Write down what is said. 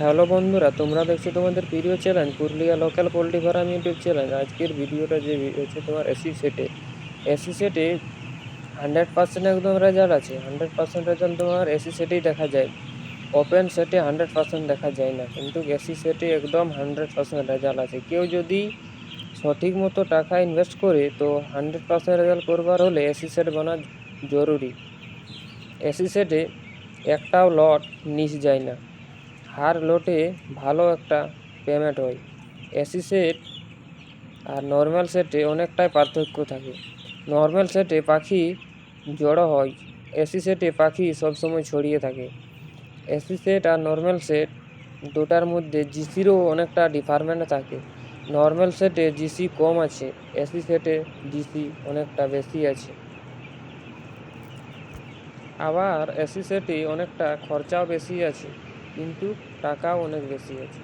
Hello বন্ধুরা, তোমরা দেখছ তোমাদের প্রিয় channel Purulia local poultry farm YouTube channel আজকের ভিডিওটা যে হচ্ছে তোমার এসি সেটে এসি সেটে হান্ড্রেড পার্সেন্ট একদম রেজাল্ট আছে। হান্ড্রেড পার্সেন্ট রেজাল্ট তোমার এসি সেটেই দেখা যায়। ওপেন সেটে হান্ড্রেড পার্সেন্ট দেখা যায় না। কিন্তু এসি সেটে একদম হান্ড্রেড পার্সেন্ট রেজাল্ট আছে। কেউ যদি সঠিক মতো টাকা ইনভেস্ট করে, তো হান্ড্রেড পার্সেন্ট রেজাল্ট করবার হলে এসি সেট বানা জরুরি। এসি সেটে একটাও লট নিচ যায় না। হার লোটে ভালো একটা পেমেন্ট হয়। এসি সেট আর নর্মাল সেটে অনেকটাই পার্থক্য থাকে। নর্মাল সেটে পাখি জড়ো হয় এসি সেটে পাখি সবসময় ছড়িয়ে থাকে। এসি সেট আর নর্মাল সেট দুটার মধ্যে জিসিরও অনেকটা ডিফারমেন্ট থাকে। নর্মাল সেটে জিসি কম আছে এসি সেটে জিসি অনেকটা বেশি আছে। আবার এসি সেটে অনেকটা খরচাও বেশি আছে। কিন্তু টাকা অনেক বেশি আছে।